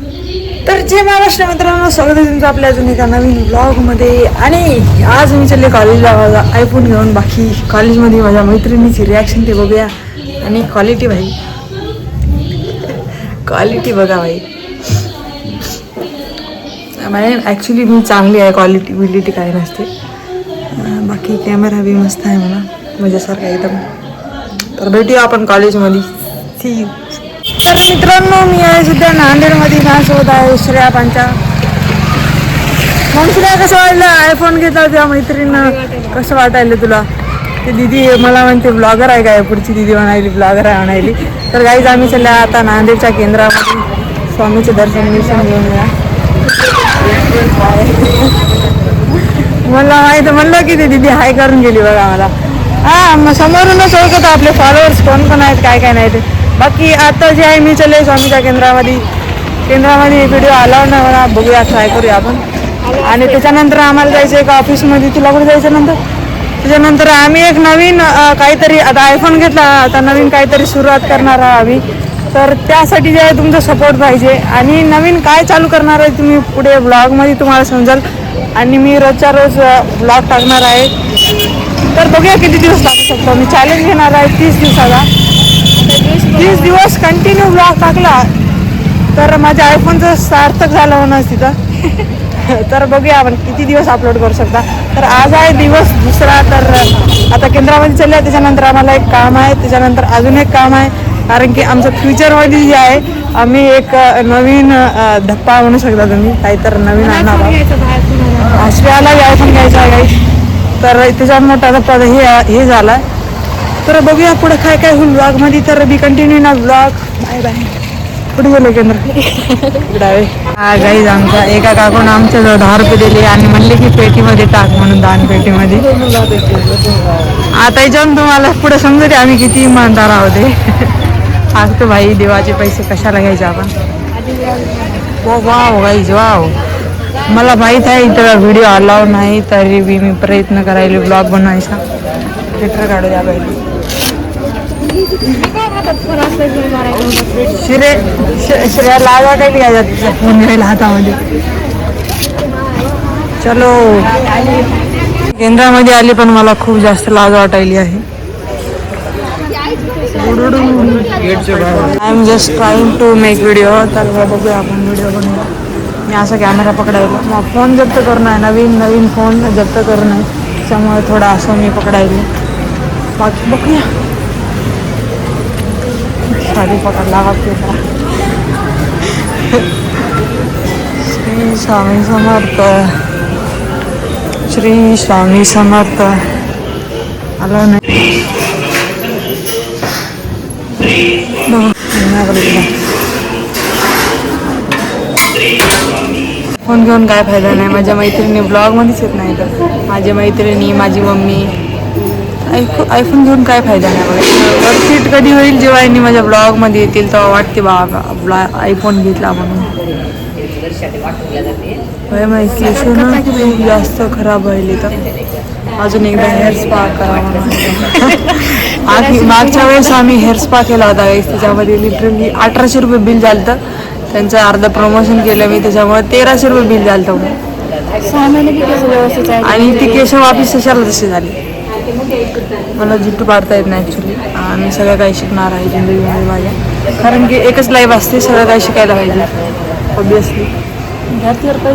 तर जे महाराष्ट्र मित्रांनो स्वागत आहे तुमचं आपल्या अजून एका नवीन ब्लॉगमध्ये आणि आज मी चालले कॉलेजला माझा आयफोन घेऊन. बाकी कॉलेजमध्ये माझ्या मैत्रिणीची रिॲक्शन ते बघूया. आणि क्वालिटी भाई. क्वालिटी बघा भाई. म्हणजे ॲक्च्युली मी चांगली आहे क्वालिटी बिलिटी काय नसते. बाकी कॅमेरा बी मस्त आहे म्हणा. माझ्यासारखा एकदम. तर भेटूया आपण कॉलेजमध्ये सी तर मित्रांनो मी आहे सुद्धा नांदेडमध्ये. माझ्यासोबत आहे श्रेया पांचा मग श्रेया कसं वाटलं? आयफोन घेतला त्या मैत्रिणीनं कसं वाटायलं तुला? ते दिदी मला म्हणते ब्लॉगर आहे काय पुढची दिदी म्हणाली ब्लॉगर आहे म्हणाली. तर गाईज आम्ही चालल्या आता नांदेडच्या केंद्रामध्ये स्वामीचे दर्शन दर्शन घेऊन या मला माहीत म्हणलं की ते दिदी हाय करून गेली बघा मला. हा मग समोरूनच ओळखत आपले फॉलोअर्स कोण कोण आहेत काय काय नाही ते. बाकी आता जे आहे मी चले स्वामीच्या केंद्रामध्ये. केंद्रामध्ये व्हिडिओ आला ना मला बघूया ट्राय करूया आपण. आणि त्याच्यानंतर आम्हाला जायचं एका ऑफिसमध्ये तुला कुठे जायचं नंतर? त्याच्यानंतर आम्ही एक नवीन काहीतरी आता आयफोन घेतला आता नवीन काहीतरी सुरुवात करणार आहोत आम्ही. तर त्यासाठी जे आहे तुमचा सपोर्ट पाहिजे. आणि नवीन काय चालू करणार आहे तुम्ही पुढे ब्लॉगमध्ये तुम्हाला समजाल. आणि मी रोजच्या रोज ब्लॉग टाकणार आहे. तर बघूया किती दिवस लागू शकतो. मी चॅलेंज घेणार आहे तीस दिवसाला. तीस दिवस कंटिन्यू ब्लॉग टाकला. तर माझ्या आयफोनचं सार्थक झालं होणार तिथं. तर बघूया आपण किती दिवस अपलोड करू शकता. तर आज आहे दिवस दुसरा तर आता केंद्रामध्ये चालले त्याच्यानंतर आम्हाला एक काम आहे. त्याच्यानंतर अजून एक काम आहे. कारण की आमचं फ्युचरमध्ये जे आहे आम्ही एक नवीन धप्पा म्हणू शकता तुम्ही. काहीतर नवीन आणणार आश्रयाला आयफोन घ्यायचा आहे काही तर त्याच्यात मोठा धप्पा हे हे झाला तर बघूया पुढे काय काय होईल ब्लॉगमध्ये तर बी कंटिन्यू ना ब्लॉग बाय बाय कुठे गेलो केंद्र. हा गाईज आमचा एका काकून आमच्या जवळ दहा रुपये दिले आणि म्हणले की पेटीमध्ये टाक म्हणून दान पेटीमध्ये. आता जाऊन तुम्हाला पुढे समजते आम्ही किती इमानदार आहोत आज तर भाई देवाचे पैसे कशाला घ्यायचे आपण? हो, वाव गाईज वाव. मला माहीत आहे इथं व्हिडिओ अलाव नाही तरी बी मी प्रयत्न करायला ब्लॉग बनवायचा. ट्विटर काढू द्या पहिले. शिरे श- श्रेया लाज वाटायला तिचा फोन घ्यायला हातामध्ये. चलो. केंद्रामध्ये आली पण मला खूप जास्त लाज वाटायली आहे. I am just trying to make video तर बघूया आपण व्हिडिओ बनवूया मी असा कॅमेरा पकडायला. मग फोन जप्त करणं आहे. नवीन नवीन फोन जप्त करणं आहे. त्यामुळे थोडा असं मी पकडायला. बाकी बघूया. साडी पकडला लागते श्री स्वामी समर्थ. श्री स्वामी समर्थ. आलं नाही. बघा, माझ्याकडे फोन घेऊन काय फायदा नाही. माझ्या मैत्रिणी ब्लॉगमध्येच येत नाही तर माझ्या मैत्रिणी माझी मम्मी आयफो आयफोन घेऊन काय फायदा नाही बघा वर्कशीट कधी होईल जेव्हा यांनी माझ्या ब्लॉगमध्ये येतील तेव्हा वाटते बा ब्लॉ आयफोन घेतला म्हणून. माहिती केस ना खूप जास्त खराब व्हायली तर. अजून एकदा हेअर स्पा करा म्हणून. मागच्या वेळेस आम्ही हेअर स्पा केला होता. त्याच्यामध्ये लिटरली अठराशे रुपये बिल झालं होतं. त्यांचं अर्ध प्रमोशन केलं मी त्याच्यामुळे तेराशे रुपये बिल झालं होतं. आणि ती केस वापिस तशाला तशी झाली. मला जिट्टू पाडता येत नाही ॲक्च्युली मी सगळं काही शिकणार आहे जिंदगीमध्ये म्हणजे माझ्या. कारण की एकच लाईफ असते सगळं काही शिकायला पाहिजे. ऑब्विसली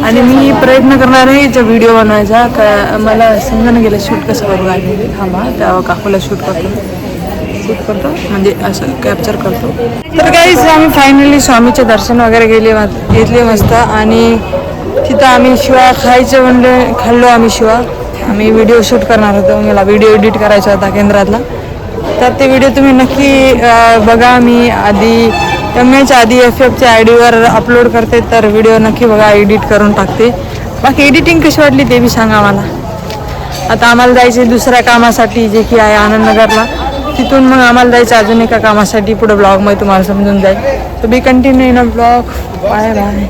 आणि मी प्रयत्न करणार आहे याचा व्हिडिओ बनवायचा. का मला समजायला गेलं शूट कसं करू आहे थांबा त्या काकूला शूट करतो. शूट करतो म्हणजे असं कॅप्चर करतो. तर काहीच आम्ही फायनली स्वामीचे दर्शन वगैरे गेले घेतले मस्त. आणि तिथं आम्ही शिवा खायचं म्हणलं खाल्लो आम्ही शिवा. आम्ही व्हिडिओ शूट करणार होतो. मला व्हिडिओ एडिट करायचा होता केंद्रातला. तर ते व्हिडिओ तुम्ही नक्की बघा. मी आधी एम एच्या आधी एफ एफच्या आय डीवर अपलोड करते तर व्हिडिओ नक्की बघा एडिट करून टाकते. बाकी एडिटिंग कशी वाटली ते बी सांगा मला. आता आम्हाला जायचे दुसऱ्या कामासाठी जे की आहे आनंदनगरला. तिथून मग आम्हाला जायचं अजून एका कामासाठी. पुढे ब्लॉगमध्ये तुम्हाला समजून जाईल. तर be continue in blog bye bye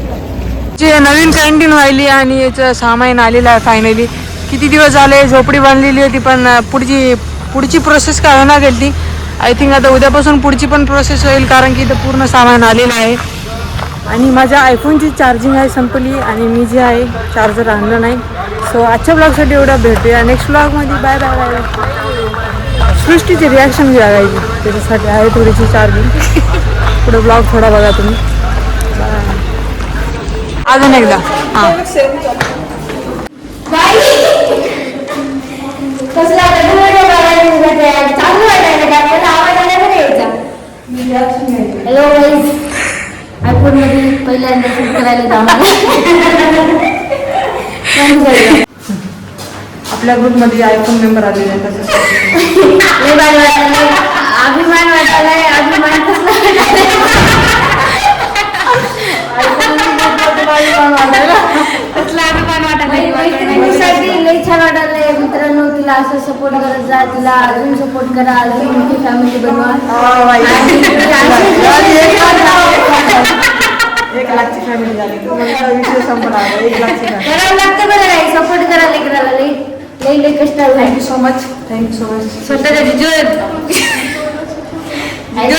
जे नवीन कॅन्टीन व्हायली आणि याचं सामान आलेलं आहे फायनली किती दिवस झाले झोपडी बांधलेली होती पण पुढची पुढची प्रोसेस काय होणार गेली ती आय थिंक आता उद्यापासून पुढची पण प्रोसेस होईल कारण की इथं पूर्ण सामान आलेलं आहे. आणि माझ्या आयफोनची चार्जिंग आहे संपली आणि मी जे आहे चार्जर आणलं नाही. सो आजच्या ब्लॉगसाठी एवढं भेटूया. नेक्स्ट ब्लॉगमध्ये बाय बाय बाय सृष्टीची रिॲक्शन घ्या गायची त्याच्यासाठी आहे थोडीशी चार्जिंग पुढे ब्लॉग थोडा बघा तुम्ही. अजून एकदा. हां. हॅलो गाईज आयफोनमध्ये पहिल्यांदा शूट करायला जाणार आपल्या ग्रुपमध्ये आयफोन मेंबर आलेले आहेत तसं अभिमान वाटायलाय अभिमान कसला अभिमान वाटायला लई छान वाटायलंय मित्रांनो तिला असं सपोर्ट करत जा तिला अजून सपोर्ट करा अजून मोठी फॅमिली बनवा. आणि तिला अशीच एक लाखची फॅमिली झाली. तर मला विषय संपला. आता. एक लाखची फॅमिली करावं लागतं बरं सपोर्ट करा लेकराला. लई लई लई कष्ट thank you so much thank you so much स्वतःच्या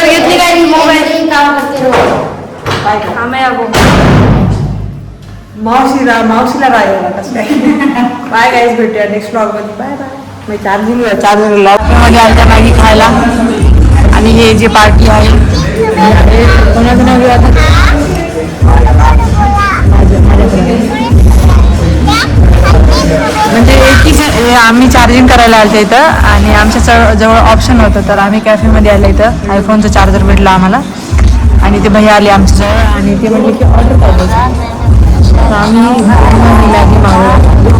घेतली काय मोबाईल? काम करते रोज बाय मावशीला मावशीला राय कसं काय बाय गाईज भेटूया नेक्स्ट ब्लॉगमध्ये. Bye bye. मी चार्जिंग चार्जिंगमध्ये आलत्या मॅगी खायला. आणि हे जे पार्टी आहे कोणाचं नाव घेऊ आता? म्हणजे एकीच हे आम्ही चार्जिंग करायला आलतो इथं. आणि आमच्या जवळ जवळ ऑप्शन होतं तर आम्ही कॅफेमध्ये आलं इथं. आयफोनचं चार्जर भेटला आम्हाला. आणि ते भैया आले आमच्याजवळ आणि ते म्हटले की ऑर्डर करतो आम्ही मॅगी मागवली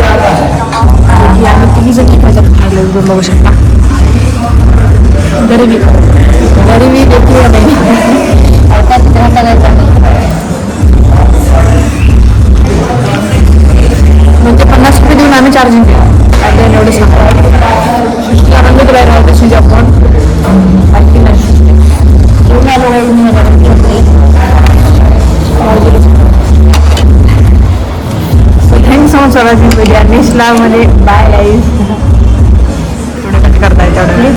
की आम्ही तिघी जणी खायचं खायला बघू शकता गरिबी गरिबी देखील म्हणजे पन्नास रुपये देऊन आम्ही चार्जिंग केलं आता एवढं सांगतो सुशीला तुला सो थँक्स सो मच नेक्स्टमध्ये बाय गाईज कट करता येतं